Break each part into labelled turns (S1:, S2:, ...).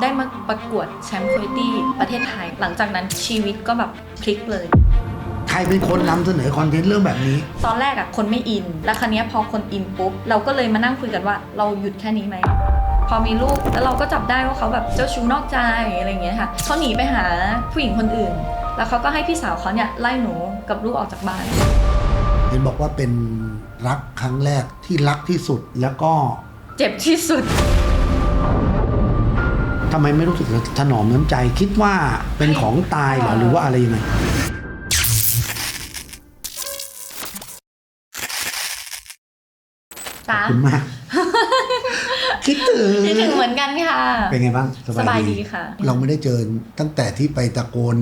S1: ได้มาประกวดแชมป์คุณตี้ประเทศไทย หลังจากนั้นชีวิตก็แบบพลิกเลย
S2: ใครเป็นคนนำเสนอคอนเทนต์เรื่องแบบนี้
S1: ตอนแรกอะคนไม่อิน แล้วครั้นี้ยพอคนอินปุ๊บ เราก็เลยมานั่งคุยกันว่าเราหยุดแค่นี้ไหม พอมีลูกแล้วเราก็จับได้ว่าเขาแบบเจ้าชู้นอกใจอะไรอย่างเงี้ยค่ะเขาหนีไปหาผู้หญิงคนอื่น แล้วเขาก็ให้พี่สาวเขาเนี่ยไล่หนูกับลูกออกจากบ้าน
S2: เห็นบอกว่าเป็นรักครั้งแรกที่รักที่สุดแล้วก็
S1: เจ็บที่สุด
S2: ทำไมไม่รู้สึกถนอมน้ำใจ คิดว่าเป็นของตายเหรอหรือว่าอะไรยังไงขอบ
S1: จ้า
S2: คุณมาก คิดถึง
S1: คิดถึงเหมือนกันค่ะ
S2: เป็นไงบ้าง
S1: สบายดีค่ะ
S2: เราไม่ได้เจอตั้งแต่ที่ไปตะโกน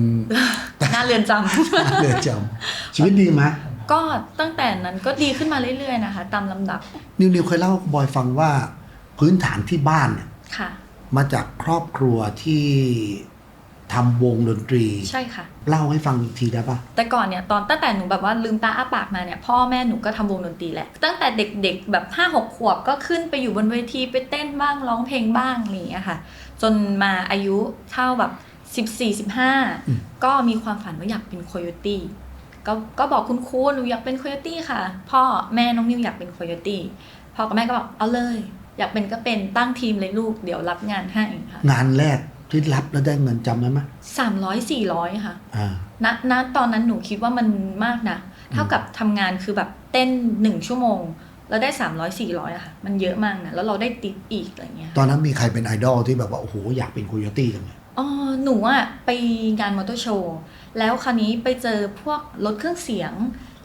S1: หน้าเรือนจำ
S2: เดือจำชีวิตดีไหม
S1: ก็ตั้งแต่นั้นก็ดีขึ้นมาเรื่อยๆนะคะ ตามลำดับ
S2: นิวนิวเคยเล่าให้บอยฟังว่าพื้นฐานที่บ้านเนี่ย
S1: ค่ะ
S2: มาจากครอบครัวที่ทำวงดนตรี
S1: ใช่ค่ะ
S2: เล่าให้ฟังอีกทีได้ปะ
S1: แต่ก่อนเนี่ยตอนตั้งแต่หนูแบบว่าลืมตาอ้าปากมาเนี่ยพ่อแม่หนูก็ทำวงดนตรีแหละ ตั้งแต่เด็กๆแบบ5้าหกขวบก็ขึ้นไปอยู่บนเวทีไปเต้นบ้างร้องเพลงบ้างอะไรอย่างเงี้ยค่ะ จนมาอายุเท่าแบบ 14 15 ก็มีความฝันว่าอยากเป็นโคโยตี้ก็ก็บอกคุณครูหนูอยากเป็นโคโยตี้ค่ะ พ่อแม่น้องนิวอยากเป็นโคโยตี้พ่อกับแม่ก็บอกเอาเลยอยากเป็นก็เป็นตั้งทีมเลยลูกเดี๋ยวรับงานให้ค่ะ
S2: งานแรกที่รับแล้วได้เงินจำได้ไหม
S1: สามร้อยสี่ร้อยค่ะ
S2: อ่า
S1: ณณตอนนั้นหนูคิดว่ามันมากนะ เท่ากับทำงานคือแบบเต้นหนึ่งชั่วโมง แล้วได้300 400อะค่ะ มันเยอะมากนะแล้วเราได้ติปอีกอะไรเงี้ย
S2: ตอนนั้นมีใครเป็นไอดอลที่แบบว่า โอ้โห อยากเป็นโคโยตี้จังเลย
S1: อ๋อหนูอะไปงานมอเตอร์โชว์ แล้วคราวนี้ไปเจอพวกรถเครื่องเสียง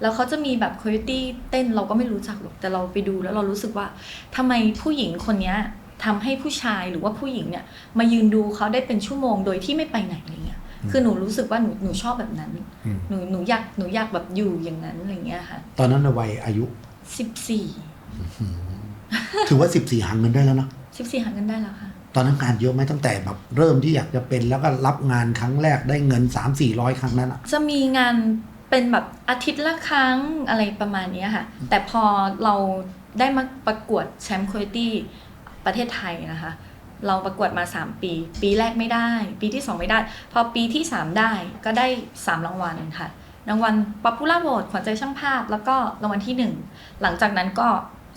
S1: แล้วเขาจะมีแบบโคโยตี้เต้นเราก็ไม่รู้จักหรอกแต่เราไปดูแล้วเรารู้สึกว่าทำไมผู้หญิงคนเนี้ยทำให้ผู้ชายหรือว่าผู้หญิงเนี่ยมายืนดูเขาได้เป็นชั่วโมงโดยที่ไม่ไปไหนอะไรเงี้ย
S2: อืม
S1: คือหนูรู้สึกว่าหนูหนูชอบแบบนั้น
S2: อืม
S1: หนูหนูอยากหนูอยากแบบอยู่อย่างนั้นอะไรเงี้ยค่ะ
S2: ตอนนั้นในวัยอายุ
S1: สิบสี่
S2: ถือว่า14หาเงินได้แล้วเนาะ
S1: สิบสี่หาเงินได้แล้วค่ะ
S2: ตอนนั้นงานเยอะไหมตั้งแต่แบบเริ่มที่อยากจะเป็นแล้วก็รับงานครั้งแรกได้เงิน3 4 0 0ครั้งนั้นอะ
S1: จะมีงาน เป็นแบบอาทิตย์ละครั้งอะไรประมาณเนี้ยค่ะ แต่พอเราได้มาประกวดแชมป์คุณตี้ประเทศไทยนะคะ เราประกวดมา 3 ปี ปีแรกไม่ได้ ปีที่ 2 ไม่ได้ พอปีที่ 3 ได้ก็ได้ 3 รางวัลค่ะ รางวัลป๊อปปูล่าโหวตขวัญใจช่างภาพ แล้วก็รางวัลที่ 1 หลังจากนั้นก็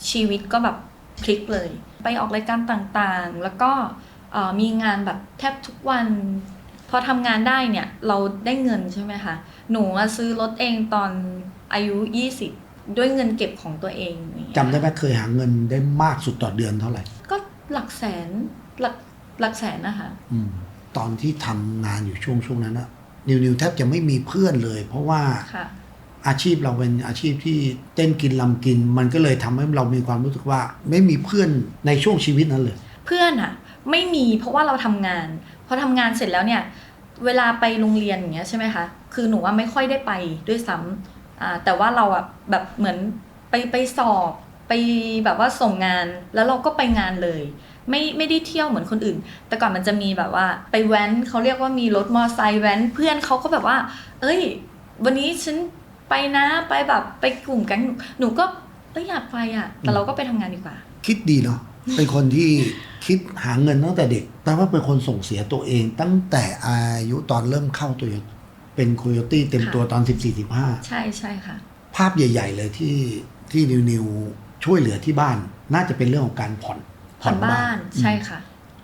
S1: ชีวิตก็แบบพลิกเลย ไปออกรายการต่างๆ แล้วก็เอ่อมีงานแบบแทบทุกวัน พอทำงานได้เนี่ยเราได้เงินใช่ไหมคะ หนูอะซื้อรถเองตอนอายุ 20 ด้วยเงินเก็บของตัวเองอย่างเงี้ย
S2: จำได้ไหมเคยหาเงินได้มากสุดต่อเดือนเท่าไหร่
S1: ก็หลักแสนหลักหลักแสนนะคะ
S2: อืมตอนที่ทำงานอยู่ช่วงช่วงนั้นอะนิวนิวแทบจะไม่มีเพื่อนเลย เพราะว่า
S1: ค่ะ
S2: อาชีพเราเป็นอาชีพที่เต้นกินลำกิน มันก็เลยทำให้เรามีความรู้สึกว่า ไม่มีเพื่อนในช่วงชีวิตนั้นเลย
S1: เพื่อนอะไม่มีเพราะว่าเราทำงาน พอทำงานเสร็จแล้วเนี่ย เวลาไปโรงเรียนอย่างเงี้ยใช่ไหมคะ คือหนูว่าไม่ค่อยได้ไปด้วยซ้ำอ่าแต่ว่าเราอะแบบเหมือนไปไปสอบไปแบบว่าส่งงานแล้วเราก็ไปงานเลย ไม่ไม่ได้เที่ยวเหมือนคนอื่น แต่ก่อนมันจะมีแบบว่า ไปแว้นเขาเรียกว่ามีรถมอไซค์แว้นเพื่อนเขาก็แบบว่า เอ้ย วันนี้ฉันไปนะไปแบบไปกลุ่มแก๊งหนูหนูก็เอ้ยอยากไปอะแต่เราก็ไปทำงานดีกว่า
S2: คิดดีเนาะ เป็นคนที่คิดหาเงินตั้งแต่เด็กแต่ว่าเป็นคนส่งเสียตัวเอง ตั้งแต่อายุตอนเริ่มเข้าตัวเป็นโคโยตี้เต็มตัวตอน 14 15
S1: ใช่ใช่ค่ะ
S2: ภาพใหญ่ ๆ เลยที่ที่นิวนิวช่วยเหลือที่บ้าน น่าจะเป็นเรื่องของการผ่อน
S1: ผ่อนบ้านใช่ค่ะ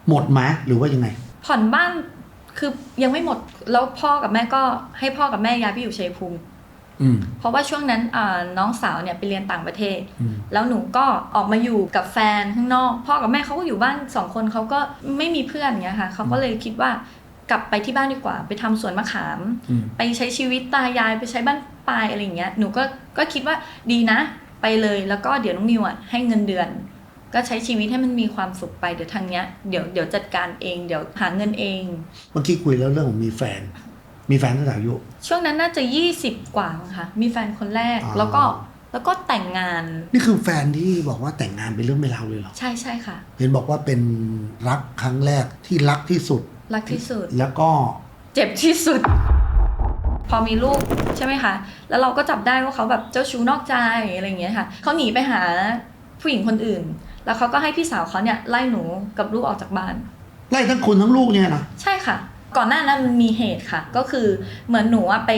S2: หมดไหมหรือว่ายังไง
S1: ผ่อนบ้านคือยังไม่หมดแล้วพ่อกับแม่ก็ให้พ่อกับแม่ย้ายไปอยู่ชัยภูมิ
S2: อืม
S1: เพราะว่าช่วงนั้นอ่าน้องสาวเนี่ยไปเรียนต่างประเทศ
S2: อืม
S1: แล้วหนูก็ออกมาอยู่กับแฟนข้างนอก พ่อกับแม่เขาก็อยู่บ้านสองคนเขาก็ไม่มีเพื่อนเงี้ยค่ะเขาก็เลยคิดว่ากลับไปที่บ้านดีกว่า ไปทำสวนมะขาม
S2: อืม
S1: ไปใช้ชีวิตตายายไปใช้บ้านปลายอะไรอย่างเงี้ยหนูก็ก็คิดว่าดีนะ ไปเลยแล้วก็เดี๋ยวน้องนิวอะให้เงินเดือน ก็ใช้ชีวิตให้มันมีความสุขไปเดี๋ยวทางเนี้ยเดี๋ยวเดี๋ยวจัดการเอง เดี๋ยวหาเงินเอง
S2: เมื่อกี้คุยแล้วเรื่องของมีแฟน มีแฟนตั้งแต่อายุ
S1: ช่วงนั้นน่าจะ20กว่ามั้งค่ะ มีแฟนคนแรก
S2: อ๋อ
S1: แล้วก็แล้วก็แต่งงาน
S2: นี่คือแฟนที่บอกว่าแต่งงานเป็นเรื่องไม่เล่าวเลยเหรอ
S1: ใช่ใช่ค่ะ
S2: เห็นบอกว่าเป็นรักครั้งแรกที่รักที่สุด
S1: รักที่สุด
S2: แล้วก็
S1: เจ็บที่สุด พอมีลูกใช่ไหมคะ แล้วเราก็จับได้ว่าเขาแบบเจ้าชู้นอกใจอะไรอย่างเงี้ยค่ะ เขาหนีไปหาผู้หญิงคนอื่น แล้วเขาก็ให้พี่สาวเขาเนี่ยไล่หนูกับลูกออกจากบ้าน
S2: ไล่ทั้งคุณทั้งลูกเนี่ยนะ
S1: ใช่ค่ะ ก่อนหน้านั้นมันมีเหตุค่ะ ก็คือเหมือนหนูอะไป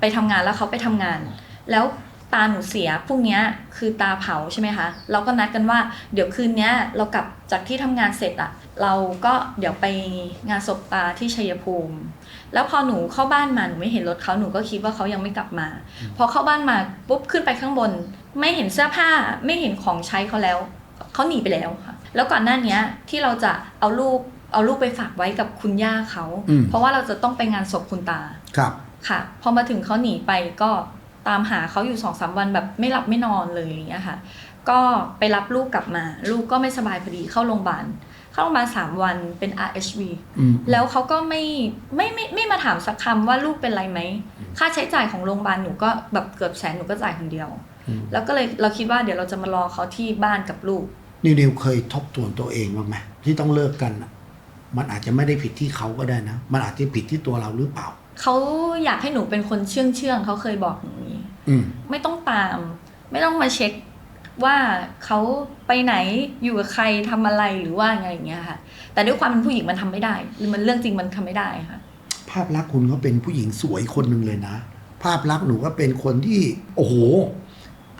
S1: ไปทำงานแล้วเขาไปทำงาน แล้วตาหนูเสียพรุ่งเนี้ยคือตาเผาใช่ไหมคะเราก็นัดกันว่าเดี๋ยวคืนเนี้ยเรากลับจากที่ทำงานเสร็จอะเราก็เดี๋ยวไปงานศพตาที่ชัยภูมิ แล้วพอหนูเข้าบ้านมาหนูไม่เห็นรถเขาหนูก็คิดว่าเขายังไม่กลับมา พอเข้าบ้านมาปุ๊บขึ้นไปข้างบน ไม่เห็นเสื้อผ้าไม่เห็นของใช้เขาแล้วเขาหนีไปแล้วค่ะ แล้วก่อนหน้าเนี้ยที่เราจะเอาลูก เอาลูกไปฝากไว้กับคุณย่าเขา
S2: อืม
S1: เพราะว่าเราจะต้องไปงานศพคุณตา
S2: ครับ
S1: ค่ะ พอมาถึงเขาหนีไปก็ตามหาเขาอยู่สองสามวันแบบไม่หลับไม่นอนเลยอย่างเงี้ยค่ะ ก็ไปรับลูกกลับมา ลูกก็ไม่สบายพอดีเข้าโรงพยาบาลเข้าโรงพยาบาลสามวันเป็น RHV
S2: อืม
S1: แล้วเขาก็ไม่ไม่ไม่ไม่มาถามสักคำว่าลูกเป็นไรไหม ค่าใช้จ่ายของโรงพยาบาลหนูก็แบบเกือบแสนหนูก็จ่ายคนเดียว
S2: อืม
S1: แล้วก็เลยเราคิดว่าเดี๋ยวเราจะมารอเขาที่บ้านกับลูก
S2: นิวนิวเคยทบทวนตัวเองบ้างไหมที่ต้องเลิกกันน่ะ มันอาจจะไม่ได้ผิดที่เขาก็ได้นะ มันอาจจะผิดที่ตัวเราหรือเปล่า
S1: เขาอยากให้หนูเป็นคนเชื่องเชื่องๆเขาเคยบอกหนูอย่างนี้
S2: อืม
S1: ไม่ต้องตาม ไม่ต้องมาเช็คว่าเขาไปไหนอยู่กับใครทำอะไรหรือว่าไงอย่างเงี้ยค่ะ แต่ด้วยความเป็นผู้หญิงมันทำไม่ได้หรือมันเรื่องจริงมันทำไม่ได้ค่ะ
S2: ภาพลักษณ์คุณก็เป็นผู้หญิงสวยคนหนึ่งเลยนะ ภาพลักษณ์หนูก็เป็นคนที่ โอ้โห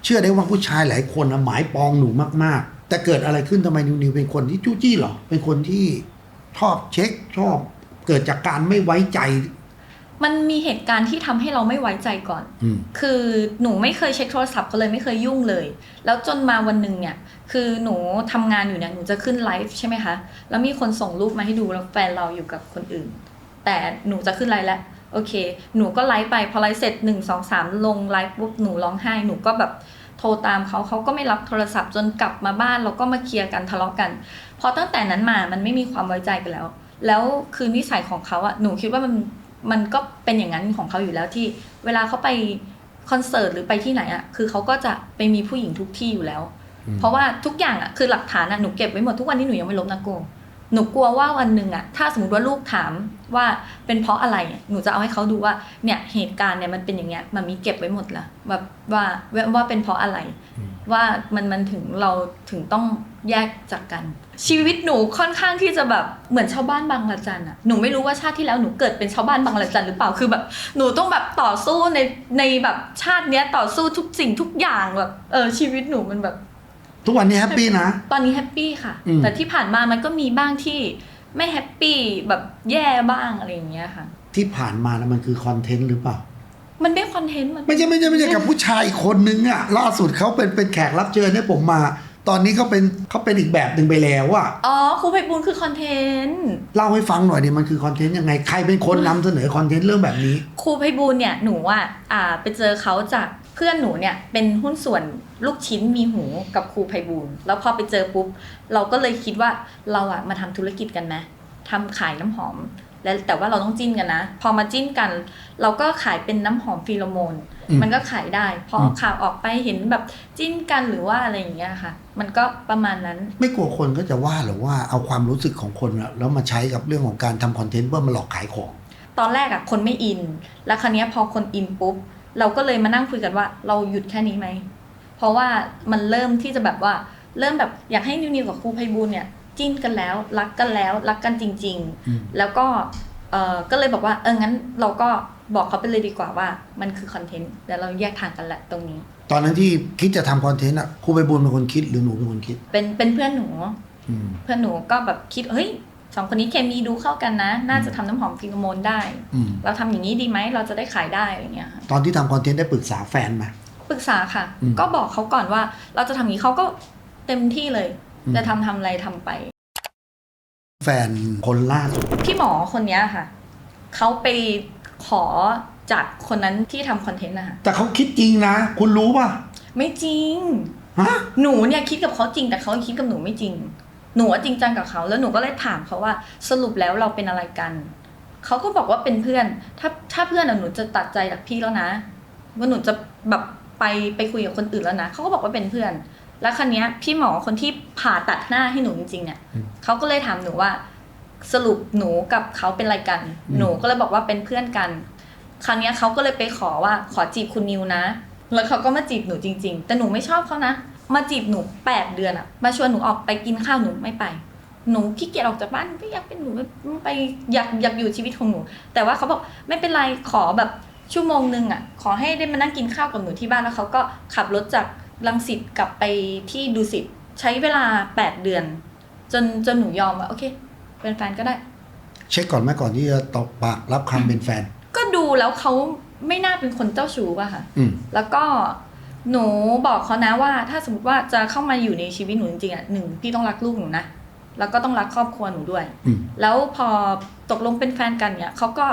S2: เชื่อได้ว่าผู้ชายหลายคนนะหมายปองหนูมากๆ แต่เกิดอะไรขึ้นทำไมนิวนิวเป็นคนที่จู้จี้เหรอ เป็นคนที่ ชอบเช็คชอบเกิดจากการไม่ไว้ใจ
S1: มันมีเหตุการณ์ที่ทำให้เราไม่ไว้ใจก่อน
S2: อืม
S1: คือหนูไม่เคยเช็คโทรศัพท์ก็เลยไม่เคยยุ่งเลย แล้วจนมาวันหนึ่งเนี่ย คือหนูทำงานอยู่เนี่ยหนูจะขึ้นไลฟ์ใช่ไหมคะ แล้วมีคนส่งรูปมาให้ดูแล้วแฟนเราอยู่กับคนอื่น แต่หนูจะขึ้นไลฟ์แล้วโอเค หนูก็ไลฟ์ไปพอไลฟ์เสร็จหนึ่งสองสามลงไลฟ์ปุ๊บหนูร้องไห้หนูก็แบบ โทรตามเขาเขาก็ไม่รับโทรศัพท์จนกลับมาบ้านเราก็มาเคลียร์กันทะเลาะกันพอตั้งแต่นั้นมามันไม่มีความไว้ใจกันแล้ว แล้วคือนิสัยของเขาอะหนูคิดว่ามันมันก็เป็นอย่างนั้นของเขาอยู่แล้วที่ เวลาเขาไปคอนเสิร์ตหรือไปที่ไหนอะคือเขาก็จะไปมีผู้หญิงทุกที่อยู่แล้ว
S2: อืม
S1: เพราะว่าทุกอย่างอะคือหลักฐานอะหนูเก็บไว้หมดทุกวันนี้หนูยังไม่ลบนะโกหนูกลัวว่าวันหนึ่งอะถ้าสมมติว่าลูกถาม ว่าเป็นเพราะอะไรอะหนูจะเอาให้เขาดูว่าเนี่ยเหตุการณ์เนี่ยมันเป็นอย่างเงี้ยมันมีเก็บไว้หมดละแบบว่าว่าว่าเป็นเพราะอะไร
S2: อืม
S1: ว่ามันมันถึงเราถึงต้องแยกจากกัน ชีวิตหนูค่อนข้างที่จะแบบเหมือนชาวบ้านบางละจันอะหนูไม่รู้ว่าชาติที่แล้วหนูเกิดเป็นชาวบ้านบางละจันหรือเปล่าคือแบบหนูต้องแบบต่อสู้ในในแบบชาติเนี้ยต่อสู้ทุกสิ่งทุกอย่างแบบเออชีวิตหนูมันแบบ
S2: ทุกวันนี้แฮปปี้นะ
S1: ตอนนี้แฮปปี้ค่ะ
S2: อืม
S1: แต่ที่ผ่านมามันก็มีบ้างที่ ไม่แฮปปี้แบบแย่บ้างอะไรอย่างเงี้ยค่ะ
S2: ที่ผ่านมาแล้วมันคือคอนเทนต์หรือเปล่า
S1: มันได้คอนเทนต์มัน
S2: ไม่ใช่ไม่ใช่ไม่ใช่กับผู้ชายอีกคนนึงอะล่าสุดเขาเป็นเป็นแขกรับเชิญให้ผมมา ตอนนี้เขาเป็นเขาเป็นอีกแบบหนึ่งไปแล้วอะ
S1: อ๋อครูไพบูลย์คือคอนเทนต์
S2: เล่าให้ฟังหน่อยดิมันคือคอนเทนต์ยังไงใครเป็นคนนำเสนอคอนเทนต์เรื่องแบบนี้
S1: ครูไพบูลย์เนี่ยหนูอะอ่าไปเจอเขาจาก เพื่อนหนูเนี่ยเป็นหุ้นส่วนลูกชิ้นมีหูกับครูไพบูลย์แล้วพอไปเจอปุ๊บ เราก็เลยคิดว่าเราอะมาทำธุรกิจกันไหมทำขายน้ำหอม แล้วแต่ว่าเราต้องจิ้นกันนะ พอมาจิ้นกัน เราก็ขายเป็นน้ำหอมฟีโรโมน
S2: อืม
S1: มันก็ขายได้ พออ
S2: ม
S1: ข่าวออกไปเห็นแบบจิ้นกันหรือว่าอะไรอย่างเงี้ยค่ะ มันก็ประมาณนั้น
S2: ไม่กลัวคนก็จะว่าหรือว่าเอาความรู้สึกของคนอะแล้วมาใช้กับเรื่องของการทำคอนเทนต์เพื่อมาหลอกขายของ
S1: ตอนแรกอะคนไม่อิน แล้วคราวเนี้ยพอคนอินปุ๊บ เราก็เลยมานั่งคุยกันว่าเราหยุดแค่นี้ไหม เพราะว่ามันเริ่มที่จะแบบว่าเริ่มแบบอยากให้นิวนิวกับครูไพบูลย์เนี่ยจิ้นกันแล้วรักกันแล้วรักกันจริง
S2: อืม
S1: ๆแล้วก็เออก็เลยบอกว่าเอองั้นเราก็บอกเขาไปเลยดีกว่าว่ามันคือคอนเทนต์แล้วเราแยกทางกันแหละตรงนี้
S2: ตอนนั้นที่คิดจะทำคอนเทนต์อะครูไปบุญเป็นคนคิดหรือหนูเป็นคนคิด
S1: เป็นเป็นเพื่อนหนู
S2: อืม
S1: เพื่อนหนูก็แบบคิดเฮ้ย สองคนนี้เคมีดูเข้ากันนะ น่าจะทำน้ำหอมฟีโรโมนได้
S2: อืม
S1: เราทำอย่างนี้ดีไหมเราจะได้ขายได้อะไรเงี้ยค่ะ
S2: ตอนที่ทำคอนเทนต์ได้ปรึกษาแฟนไหม
S1: ปรึกษาค่ะ
S2: อืม
S1: ก็บอกเขาก่อนว่า เราจะทำอย่างนี้เขาก็เต็มที่เลย
S2: อืม
S1: จะทำทำอะไรทำไป
S2: แฟนคนล่าสุด
S1: พี่หมอคนเนี้ยค่ะเขาไปขอจากคนนั้นที่ทำคอนเทนต์นะคะ
S2: แต่เขาคิดจริงนะ คุณรู้ป่ะ
S1: ไม่จริง
S2: ฮะ
S1: หนูเนี่ยคิดกับเขาจริงแต่เขาคิดกับหนูไม่จริง หนูอะจริงจังกับเขาแล้วหนูก็เลยถามเขาว่าสรุปแล้วเราเป็นอะไรกัน เขาก็บอกว่าเป็นเพื่อน ถ้าถ้าเพื่อนอะหนูจะตัดใจจากพี่แล้วนะ ว่าหนูจะแบบไปไปคุยกับคนอื่นแล้วนะเขาก็บอกว่าเป็นเพื่อน แล้วคันนี้ยพี่หมอคนที่ผ่าตัดหน้าให้หนูจริงๆเนี่ย
S2: อืม
S1: เขาก็เลยถามหนูว่า สรุปหนูกับเขาเป็นอะไรกัน
S2: อืม
S1: หนูก็เลยบอกว่าเป็นเพื่อนกันคราวเนี้ยเขาก็เลยไปขอว่าขอจีบคุณนิวนะ แล้วเขาก็มาจีบหนูจริง ๆ แต่หนูไม่ชอบเขานะ มาจีบหนูแปดเดือนอะมาชวนหนูออกไปกินข้าวหนูไม่ไป หนูขี้เกียจออกจากบ้านก็อยากเป็นหนูไปอยากอยากอยู่ชีวิตของหนู แต่ว่าเขาบอกไม่เป็นไรขอแบบชั่วโมงหนึ่งอะขอให้ได้มานั่งกินข้าวกับหนูที่บ้านแล้วเขาก็ขับรถจากลังสิตกลับไปที่ดุสิตใช้เวลาแปดเดือน จนจนหนูยอมว่าโอเค เป็นแฟนก็ได้
S2: เช็คก่อนไหมก่อนที่จะตอบปากรับคำเป็นแฟน
S1: ก็ดูแล้วเขาไม่น่าเป็นคนเจ้าชู้อะค่ะ
S2: อืม
S1: แล้วก็ หนูบอกเขานะว่าถ้าสมมติว่าจะเข้ามาอยู่ในชีวิตหนูจริงๆอะหนึ่งพี่ต้องรักลูกหนูนะแล้วก็ต้องรักครอบครัวหนูด้วย
S2: อืม
S1: แล้วพอตกลงเป็นแฟนกันเนี่ยเขาก็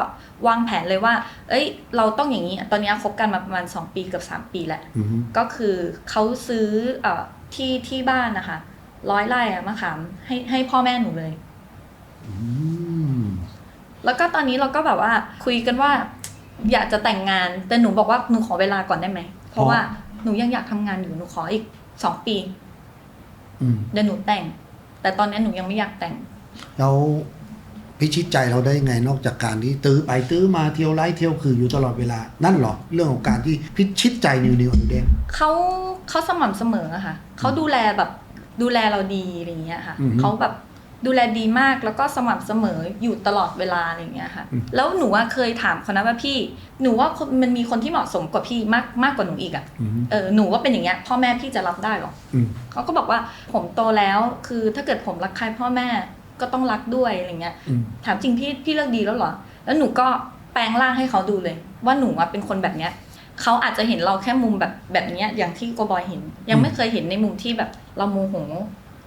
S1: วางแผนเลยว่า เอ้ย เราต้องอย่างนี้ ตอนนี้คบกันมาประมาณ 2 ปีกับ 3 ปีแล้ว
S2: อืม
S1: ก็คือเขาซื้อเอ่อที่ที่บ้านนะคะร้อยไร่อะมะขามให้ให้พ่อแม่หนูเลย
S2: อืม
S1: แล้วก็ตอนนี้เราก็แบบว่าคุยกันว่า อยากจะแต่งงานแต่หนูบอกว่าหนูขอเวลาก่อนได้ไหมเพราะว่า หนูยังอยากทำงานอยู่หนูขออีกสองปี
S2: อืม
S1: เดี๋ยวหนูแต่ง แต่ตอนนี้หนูยังไม่อยากแต่ง
S2: แล้วพิชิตใจเราได้ยังไงนอกจากการที่ตื้อไปตื้อมาเที่ยวไล่เที่ยวคืออยู่ตลอดเวลา นั่นเหรอเรื่องของการที่พิชิตใจนิวนิวอนุเดง
S1: เขาเขาสม่ำเสมออะค่ะเขาดูแลแบบดูแลเราดีอะไรอย่างเงี้ยค่ะ
S2: อือฮึ
S1: เขาแบบ ดูแลดีมากแล้วก็สม่ำเสมออยู่ตลอดเวลาอะไรอย่างเงี้ยค่ะ
S2: อืม
S1: แล้วหนูว่าเคยถามเขานะว่าพี่หนูว่าคนมันมีคนที่เหมาะสมกว่าพี่มากมากกว่าหนูอีกอะ
S2: อืม
S1: เออหนูว่าเป็นอย่างเงี้ยพ่อแม่พี่จะรับได้หรอ
S2: อืม
S1: เขาก็บอกว่าผมโตแล้วคือถ้าเกิดผมรักใครพ่อแม่ก็ต้องรักด้วยอะไรเงี้ย
S2: อืม
S1: ถามจริงพี่พี่เลือกดีแล้วเหรอ แล้วหนูก็แปลงร่างให้เขาดูเลย ว่าหนูอะเป็นคนแบบเนี้ยเขาอาจจะเห็นเราแค่มุมแบบแบบเนี้ยอย่างที่โกบอยเห็น ยังไม่เคยเห็นในมุมที่แบบเราโมโห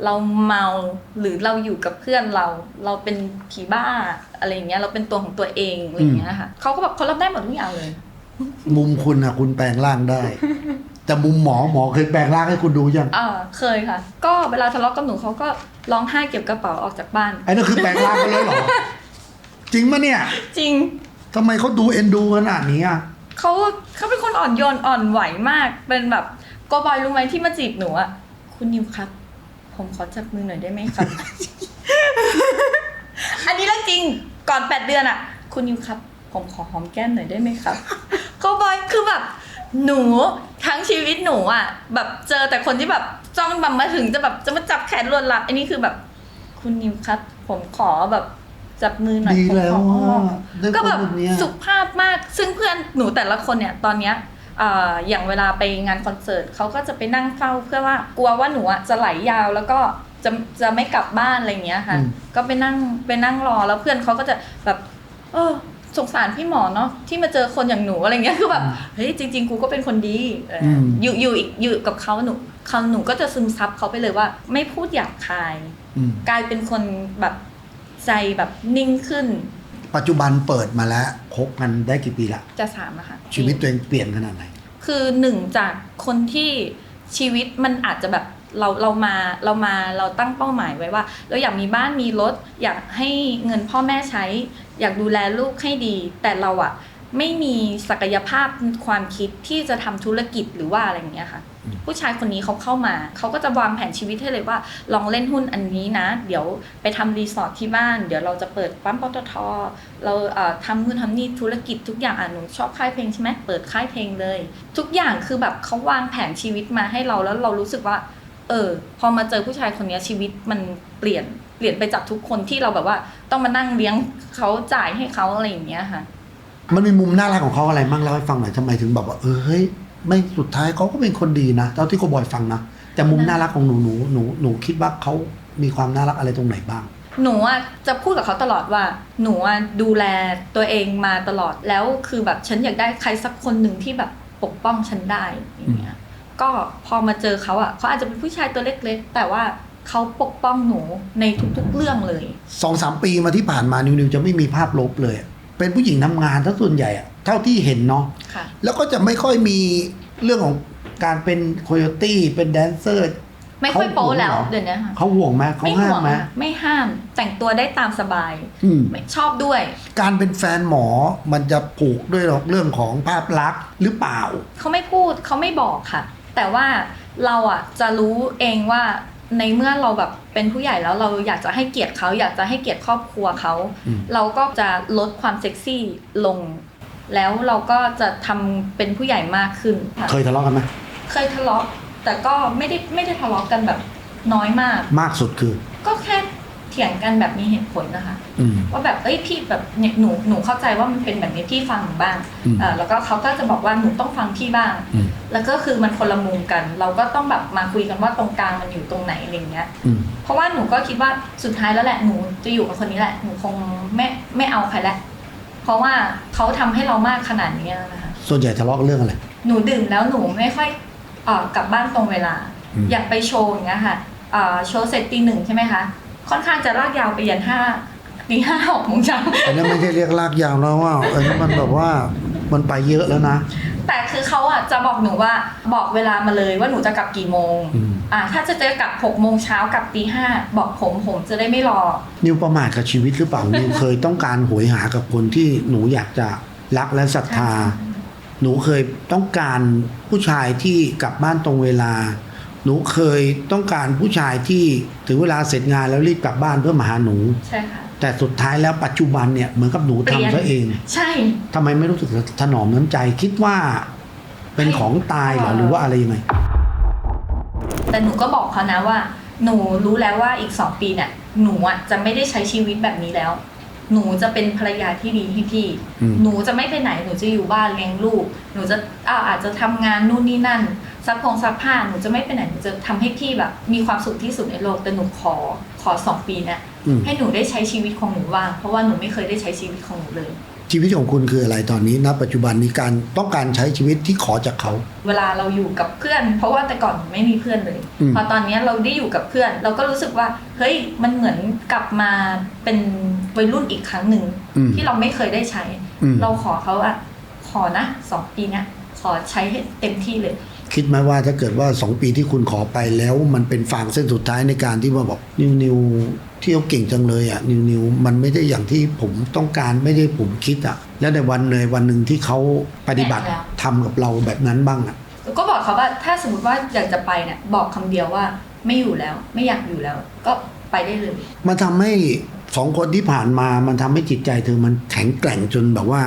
S1: เราเมาหรือเราอยู่กับเพื่อนเรา เราเป็นผีบ้าอะไรอย่างเงี้ย เราเป็นตัวของตัวเองอะไรอย่างเงี้ยค่ะเขาก็แบบเขารับได้หมดทุกอย่างเลย
S2: มุมคุณอะคุณแปลงร่างได้ แต่มุมหมอหมอเคยแปลงร่างให้คุณดูยัง
S1: อ่าเคยค่ะ ก็เวลาทะเลาะกับหนูเขาก็ร้องไห้เก็บกระเป๋าออกจากบ้าน
S2: ไอ้นั่นคือแปลงร่างกันแล้วเหรอ จริงปะเนี่ย
S1: จริง
S2: ทำไมเขาดูเอ็นดูขนาดนี้อะ
S1: เขาเขาเป็นคนอ่อนโยนอ่อนไหวมากเป็นแบบโกบอยรู้ไหมที่มาจีบหนูอะคุณนิวครับ ผมขอจับมือหน่อยได้ไหมครับ อันนี้เรื่องจริงก่อนแปดเดือนอะคุณนิวครับ ผมขอหอมแก้มหน่อยได้ไหมครับโกบอยคือแบบหนูทั้งชีวิตหนูอะแบบเจอแต่คนที่แบบจ้องแบบมาถึงจะแบบจะมาจับแขนรวนรับอันนี้คือแบบ คุณนิวครับ ผมขอแบบจับมือหน่อย
S2: ดี
S1: ผม
S2: แล้ว
S1: ขอ
S2: ว่าได้
S1: ก็
S2: คน
S1: แบบ
S2: แบบเนี้ย
S1: สุภาพมากซึ่งเพื่อนหนูแต่ละคนเนี่ย ตอนเนี้ยเอ่ออย่างเวลาไปงานคอนเสิร์ตเขาก็จะไปนั่งเฝ้าเพื่อว่ากลัวว่าหนูอะจะไหลยาวแล้วก็จะจะไม่กลับบ้านอะไรอย่างเงี้ยค่ะ
S2: อืม
S1: ก็ไปนั่งไปนั่งรอแล้วเพื่อนเขาก็จะแบบ เออสงสารพี่หมอเนาะที่มาเจอคนอย่างหนูอะไรเงี้ยคือแบบเฮ้ยจริง ๆ กูก็เป็นคนดีเออออยู่อยู่อีกอยู่กับเขาหนูเขาหนูก็จะซึมซับเขาไปเลยว่า ไม่พูดหยาบคาย
S2: อืม
S1: กลายเป็นคนแบบใจแบบนิ่งขึ้น
S2: ปัจจุบันเปิดมาแล้วคบกันได้กี่ปีละ
S1: จะสามอะค่ะ
S2: ชีวิตตัวเองเปลี่ยนขนาดไหน
S1: คือหนึ่งจากคนที่ชีวิตมันอาจจะแบบเราเรามาเรามาเราตั้งเป้าหมายไว้ว่า เราอยากมีบ้านมีรถ อยากให้เงินพ่อแม่ใช้ อยากดูแลลูกให้ดี แต่เราอะไม่มีศักยภาพความคิดที่จะทำธุรกิจหรือว่าอะไรอย่างเงี้ยค่ะ ผู้ชายคนนี้เขาเข้ามา เขาก็จะวางแผนชีวิตให้เลยว่า ลองเล่นหุ้นอันนี้นะ เดี๋ยวไปทำรีสอร์ทที่บ้าน เดี๋ยวเราจะเปิดปั๊มปตท เราเทำนู่นทำนี่ธุรกิจทุกอย่างอะหนูชอบค่ายเพลงใช่ไหมเปิดค่ายเพลงเลย ทุกอย่างคือแบบเขาวางแผนชีวิตมาให้เราแล้วเรารู้สึกว่า เออ พอมาเจอผู้ชายคนนี้ชีวิตมันเปลี่ยนเปลี่ยนไปจากทุกคนที่เราแบบว่า ต้องมานั่งเลี้ยงเขาจ่ายให้เขาอะไรอย่างเงี้ยค่ะ
S2: มันมีมุมน่ารักของเขาอะไรมั่งเล่าให้ฟังหน่อยทำไมถึงแบบว่าเออเฮ้ย ไม่สุดท้ายเขาก็เป็นคนดีนะเท่าที่โกบอยฟังนะแต่มุมน่ารักของหนูหนูหนูหนูคิดว่าเขามีความน่ารักอะไรตรงไหนบ้าง
S1: หนูอะจะพูดกับเขาตลอดว่า หนูอะดูแลตัวเองมาตลอดแล้วคือแบบฉันอยากได้ใครสักคนหนึ่งที่แบบปกป้องฉันได้อย่างเงี้ยก็พอมาเจอเขาอะเขาอาจจะเป็นผู้ชายตัวเล็กๆ แต่ว่าเขาปกป้องหนูในทุกๆเรื่องเลย
S2: สองสามปีมาที่ผ่านมานิวนิวจะไม่มีภาพลบเลยอะเป็นผู้หญิงทำงานทั้งส่วนใหญ่อะเท่าที่เห็นเนาะ
S1: ค่ะ
S2: แล้วก็จะไม่ค่อยมีเรื่องของการเป็นโคโยตี้เป็นแดนเซอร์
S1: ไม่ค่อยโป๊แล้ว
S2: เขาห่วงเหรอ
S1: เดี๋ยวนี้ค่ะ
S2: เขาห่วงไหมเขา
S1: ไม่
S2: ห้า
S1: ห่
S2: ม
S1: วง
S2: ไหม
S1: ค่ะไม่ห้ามแต่งตัวได้ตามสบาย
S2: อืม
S1: ไม่ชอบด้วย
S2: การเป็นแฟนหมอมันจะผูกด้วยเรื่องของภาพลักษณ์หรือเปล่า
S1: เขาไม่พูดเขาไม่บอกค่ะ แต่ว่าเราอะจะรู้เองว่าในเมื่อเราแบบเป็นผู้ใหญ่แล้วเราอยากจะให้เกียรติเขาอยากจะให้เกียรติครอบครัวเขา
S2: อืม
S1: เราก็จะลดความเซ็กซี่ลง แล้วเราก็จะทำเป็นผู้ใหญ่มากขึ้นค่ะ
S2: เคยทะเลาะกันไหม
S1: เคยทะเลาะแต่ก็ไม่ได้ไม่ได้ทะเลาะกันแบบน้อยมาก
S2: มากสุดคือ
S1: ก็แค่เถียงกันแบบมีเหตุผลนะคะ
S2: อืม
S1: ว่าแบบเอ้ยพี่แบบเนี่ยหนูหนูเข้าใจว่ามันเป็นแบบนี้พี่ฟังหนูบ้าง
S2: อืม
S1: เออแล้วก็เขาก็จะบอกว่าหนูต้องฟังพี่บ้าง
S2: อืม
S1: แล้วก็คือมันคนละมุมกัน เราก็ต้องแบบมาคุยกันว่าตรงกลางมันอยู่ตรงไหนอะไรเงี้ย
S2: อืม
S1: เพราะว่าหนูก็คิดว่าสุดท้ายแล้วแหละหนูจะอยู่กับคนนี้แหละหนูคงไม่ไม่เอาใครแล้วเพ ราะว่าเขาทำให้เรามากขนาดนี้แล้วนะคะ
S2: ส่วนใหญ่ทะเลาะกันเรื่องอะไร
S1: หนูดื่มแล้วหนูไม่ค่อยเอ่อกลับบ้านตรงเวลา
S2: อืม
S1: อยากไปโชว์อย่างเงี้ยค่ะเอ่อโชว์เสร็จตีหนึ่งใช่ไหมคะ ค่อนข้างจะลากยาวไปยันห้าตีห้าหกโมงเช้า
S2: อันนั้นไม่ใช่เรียกลากยาวแล้วว่าอันนั้นมันแบบว่ามันไปเยอะแล้วนะ
S1: แต่คือเขาอะจะบอกหนูว่าบอกเวลามาเลยว่าหนูจะกลับกี่โมง
S2: อืม
S1: อ่าถ้าจะเจอกลับหกโมงเช้ากลับตีห้าบอกผมผมจะได้ไม่รอ
S2: นิวประมาทกับชีวิตหรือเปล่า นิวเคยต้องการโหยหากับคนที่หนูอยากจะรักและศรัทธา หนูเคยต้องการผู้ชายที่กลับบ้านตรงเวลา หนูเคยต้องการผู้ชายที่ถึงเวลาเสร็จงานแล้วรีบกลับบ้านเพื่อมาหาหนู
S1: ใช่ค่ะ
S2: แต่สุดท้ายแล้วปัจจุบันเนี่ยเหมือนกับหนู
S1: เปลี่ยน
S2: ทำซะเอง
S1: ใช่
S2: ทำไมไม่รู้สึกถนอมน้ำใจ คิดว่าเป็นของตายเหรอหรือว่าอะไรยังไง
S1: แต่หนูก็บอกเขานะว่า หนูรู้แล้วว่าอีกสองปีเนี่ยหนูอะจะไม่ได้ใช้ชีวิตแบบนี้แล้ว หนูจะเป็นภรรยาที่ดีให้พี่
S2: อืม
S1: หนูจะไม่ไปไหน หนูจะอยู่บ้านเลี้ยงลูก หนูจะอ้าวอาจจะทำงานนู่นนี่นั่นซักพงซักผ้า หนูจะไม่ไปไหน หนูจะทำให้พี่แบบ มีความสุขที่สุดในโลก แต่หนูขอ ขอสองปีเนี่ย
S2: อืม
S1: ให้หนูได้ใช้ชีวิตของหนูว่าง เพราะว่าหนูไม่เคยได้ใช้ชีวิตของหนูเลย
S2: ชีวิตของคุณคืออะไรตอนนี้ณปัจจุบันนี้การต้องการใช้ชีวิตที่ขอจากเขา
S1: เวลาเราอยู่กับเพื่อน เพราะว่าแต่ก่อนหนูไม่มีเพื่อนเลย
S2: อืม
S1: พอตอนเนี้ยเราได้อยู่กับเพื่อน เราก็รู้สึกว่า เฮ้ยมันเหมือนกลับมาเป็นวัยรุ่นอีกครั้งหนึ่ง
S2: อืม
S1: ที่เราไม่เคยได้ใช้
S2: อืม
S1: เราขอเขาอะขอนะสองปีเนี้ยขอใช้ให้เต็มที่เลย
S2: คิดไหมว่าถ้าเกิดว่าสองปีที่คุณขอไปแล้วมันเป็นฟางเส้นสุดท้ายในการที่ว่าบอกนิวนิวเที่ยวเก่งจังเลยอะนิวนิวมันไม่ได้อย่างที่ผมต้องการไม่ได้ผมคิดอะ แล้วในวันเลยวันหนึ่งที่เขาปฏิบัติ
S1: แปลกแล้ว
S2: ทำกับเราแบบนั้นบ้างอะ
S1: ก็บอกเขาว่าถ้าสมมติว่าอยากจะไปเนี่ยบอกคำเดียวว่าไม่อยู่แล้วไม่อยากอยู่แล้ว ก็ไปได้เลย
S2: มันทำให้สองคนที่ผ่านมามันทำให้จิตใจเธอมันแข็งแกร่งจนแบบว่า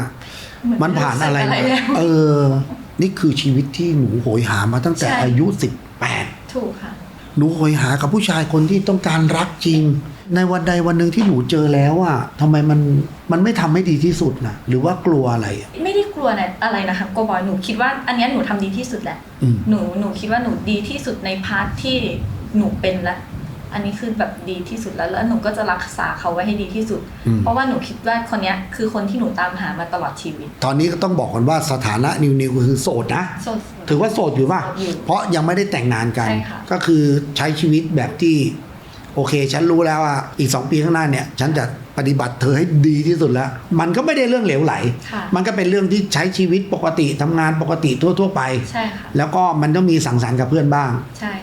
S1: เห
S2: มันผ่านอะไร
S1: ไม่
S2: มา
S1: รู้สึกแล้ว
S2: เออ นี่คือชีวิตที่หนูโหยหามาตั้งแต่
S1: ใช่
S2: อายุสิบแปด
S1: ถูกค่ะ
S2: หนูโหยหากับผู้ชายคนที่ต้องการรักจริง ในวันใดวันหนึ่งที่หนูเจอแล้วอะทำไมมันมันไม่ทำให้ดีที่สุดนะหรือว่ากลัวอะไรอะ
S1: ไม่ได้กลัวนะอะไรนะคะโกบอยหนูคิดว่าอันเนี้ยหนูทำดีที่สุดแหละ
S2: อืม
S1: หนูหนูคิดว่าหนูดีที่สุดในพาร์ทที่หนูเป็นแล้ว อันนี้คือแบบดีที่สุดแล้วแล้วหนูก็จะรักษาเขาไว้ให้ดีที่สุด
S2: อืม
S1: เพราะว่าหนูคิดว่าคนเนี้ยคือคนที่หนูตามหามาตลอดชีวิต
S2: ตอนนี้ก็ต้องบอกกันว่าสถานะนิวนิวคือโสดนะ
S1: โสด
S2: ถือว่าโสดอยู่ป่ะ
S1: โสดอยู่
S2: เพราะยังไม่ได้แต่งงานกัน
S1: ใช่ค่ะ
S2: ก็คือใช้ชีวิตแบบที่ โอเค ฉันรู้แล้วอะอีกสองปีข้างหน้าเนี่ย ฉันจะปฏิบัติเธอให้ดีที่สุดแล้ว มันก็ไม่ได้เรื่องเหลวไหล
S1: ค่ะ
S2: มันก็เป็นเรื่องที่ใช้ชีวิตปกติทำงานปกติทั่ว ๆ ไป
S1: ใช่ค่ะ
S2: แล้วก็มันต้องมีสังสรรค์กับเพื่อนบ้าง
S1: ใช่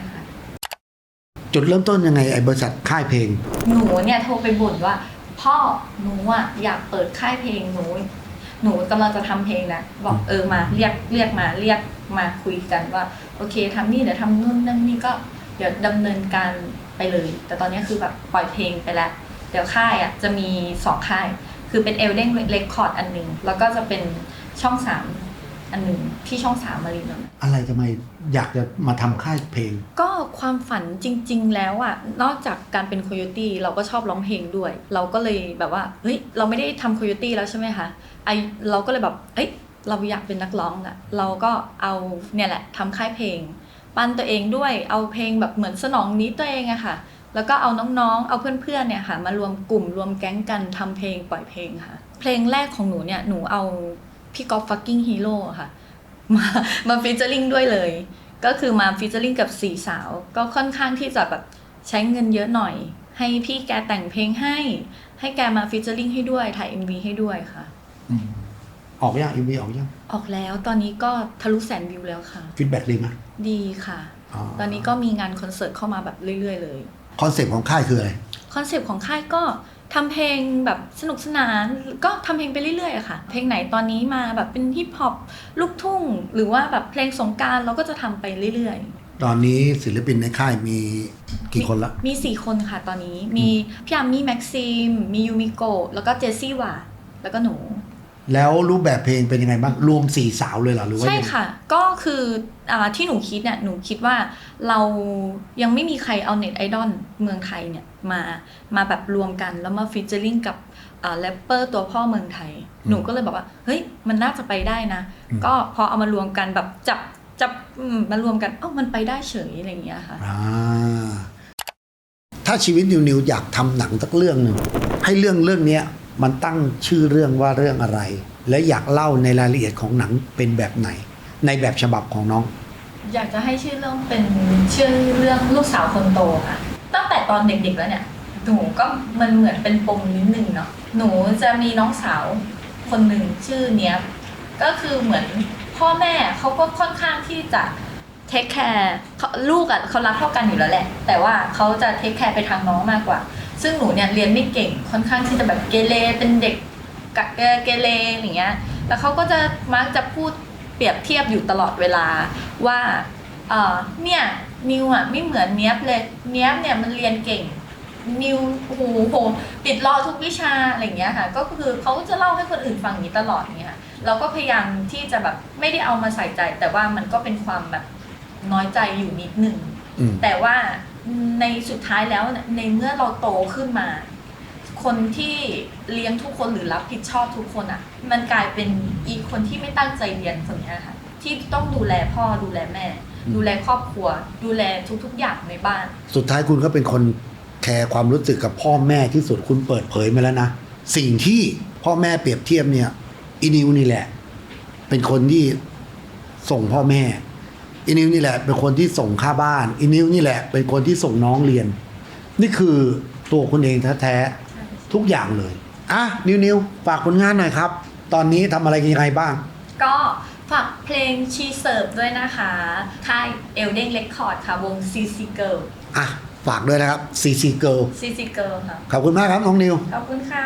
S1: ค่ะ
S2: จุดเริ่มต้นยังไงไอ้บริษัทค่ายเพลง
S1: หนูเนี่ยโทรไปบ่นว่า พ่อหนูอะอยากเปิดค่ายเพลงหนู หนูกำลังจะทำเพลงนะบอกเออมาเรียกเรียกมาเรียกมาคุยกันว่า โอเคทำนี่เดี๋ยวทำนู่นนั่นนี่ก็เดี๋ยวดำเนินการไปเลย แต่ตอนนี้คือแบบปล่อยเพลงไปแล้ว เดี๋ยวค่ายอะจะมีสองค่าย คือเป็นเอลเด้งเรคคอร์ดอันหนึ่งแล้วก็จะเป็นช่องสามอันหนึ่งที่ช่องสามมารีนนท์
S2: อะไรทำไม อยากจะมาทำค่ายเพลง
S1: ก็ความฝันจริง ๆ แล้วอะนอกจากการเป็นโคโยตี้เราก็ชอบร้องเพลงด้วย เราก็เลยแบบว่าเฮ้ยเราไม่ได้ทำโคโยตี้แล้วใช่ไหมคะไอเราก็เลยแบบเอ้ยเราอยากเป็นนักร้องอะเราก็เอาเนี่ยแหละทำค่ายเพลง ปั้นตัวเองด้วยเอาเพลงแบบเหมือนสนองนี้ตัวเองอะค่ะ แล้วก็เอาน้องๆ เอาเพื่อนๆเนี่ยค่ะ มารวมกลุ่มรวมแก๊งกันทำเพลงปล่อยเพลงค่ะ เพลงแรกของหนูเนี่ยหนูเอาพี่ก๊อฟฟักกิ้งฮีโร่ค่ะ มามาฟีเจอริงด้วยเลย ก็คือมาฟีเจอริงกับสี่สาว ก็ค่อนข้างที่จะแบบใช้เงินเยอะหน่อย ให้พี่แกแต่งเพลงให้ ให้แกมาฟีเจอริงให้ด้วยถ่าย MV ให้ด้วยค่ะ
S2: ออกยังอีวีออกยัง
S1: ออกแล้วตอนนี้ก็ทะลุแสนวิวแล้วค่ะ
S2: ฟีดแบ็กดีไหม
S1: ดีค่ะตอนนี้ก็มีงานคอนเสิร์ตเข้ามาแบบเรื่อยๆเลย
S2: คอนเซปต์ของค่ายคืออะไร
S1: คอนเซปต์ของค่ายก็ ทำเพลงแบบสนุกสนาน ก็ทำเพลงไปเรื่อยๆอะค่ะ เพลงไหนตอนนี้มาแบบเป็นฮิปฮอปลูกทุ่ง หรือว่าแบบเพลงสงกรารเราก็จะทำไปเรื่อยๆ
S2: ตอนนี้ศิลปินในค่ายมีกี่คนละ
S1: มีสี่คนค่ะตอนนี้มีพี่อามี่แม็กซิม มียูมิโกะแล้วก็เจสซี่วาดแล้วก็หนู
S2: แล้วรูปแบบเพลงเป็นยังไงบ้าง รวมสี่สาวเลยเหรอหรือว่า
S1: ใช่
S2: ยังไง
S1: ค่ะ ก็คืออาที่หนูคิดเนี่ยหนูคิดว่าเรายังไม่มีใครเอาเน็ตไอดอลเมืองไทยเนี่ยมามาแบบรวมกันแล้วมาฟิชเจอริงกับแรปเปอร์ตัวพ่อเมืองไทยหนูก็เลยบอกว่า เฮ้ย มันน่าจะไปได้นะก็พอเอามารวมกันแบบจับจับอืมมารวมกันเอ้ามันไปได้เฉยอะไรอย่างเงี้ยค่ะ
S2: อ่าถ้าชีวิตนิวนิวอยากทำหนังสักเรื่องหนึ่งให้เรื่องเรื่องเนี้ย มันตั้งชื่อเรื่องว่าเรื่องอะไร และอยากเล่าในรายละเอียดของหนังเป็นแบบไหน ในแบบฉบับของน้อง
S1: อยากจะให้ชื่อเรื่องเป็นชื่อเรื่องลูกสาวคนโตค่ะ ตั้งแต่ตอนเด็กๆแล้วเนี่ย หนูก็มันเหมือนเป็นปมนิดนึงเนาะ หนูจะมีน้องสาวคนหนึ่งชื่อเนี้ยก็คือเหมือนพ่อแม่เขาก็ค่อนข้างที่จะเทคแคร์ลูกอะ่ะเขารักเท่ากันอยู่แล้วแหละ แต่ว่าเขาจะเทคแคร์ไปทางน้องมากกว่า ซึ่งหนูเนี่ยเรียนไม่เก่งค่อนข้างที่จะแบบเกเรเป็นเด็กกะเกเกเรอย่างเงี้ยแล้วเขาก็จะมักจะพูดเปรียบเทียบอยู่ตลอดเวลาว่าเออเนี่ยนิวอะไม่เหมือนเนี้ยบเลยเนี้ยบเนี่ยมันเรียนเก่งนิวโอ้โหโหติดรอทุกวิชาอะไรอย่างเงี้ยค่ะ ก็คือเขาจะเล่าให้คนอื่นฟังอย่างนี้ตลอดอย่างเงี้ยค่ะเราก็พยายามที่จะแบบไม่ได้เอามาใส่ใจ แต่ว่ามันก็เป็นความแบบน้อยใจอยู่นิดหนึ่ง
S2: อืม
S1: แต่ว่า ในสุดท้ายแล้วเนี่ยในเมื่อเราโตขึ้นมา คนที่เลี้ยงทุกคนหรือรับผิดชอบทุกคนอะ่ะ มันกลายเป็นอีกคนที่ไม่ตั้งใจเรียนคนเนี้ยค่ะที่ต้องดูแลพ่อดูแลแม่ ดูแลครอบครัว ดูแลทุก ๆ อย่างในบ้าน
S2: สุดท้ายคุณก็เป็นคนแคร์ความรู้สึกกับพ่อแม่ที่สุดคุณเปิดเผยมาแล้วนะ สิ่งที่พ่อแม่เปรียบเทียบเนี่ยอีนิวนี่แหละ เป็นคนที่ส่งพ่อแม่ อีนิวนี่แหละเป็นคนที่ส่งค่าบ้านอีนิวนี่แหละเป็นคนที่ส่งน้องเรียน นี่คือตัวคุณเองแท้ๆทุกอย่างเลยอะนิวนิวฝากผลงานหน่อยครับ ตอนนี้ทำอะไรยังไงบ้าง
S1: ก็ฝากเพลงชีเสิร์ฟด้วยนะคะค่ายเอลเด้งเรคคอร์ดค่ะ วง CC Girl
S2: อะฝากด้วยนะครับ CC Girl
S1: CC Girl ค่ะ
S2: ขอบคุณมากครับน้องนิว
S1: ขอบคุณค่ะ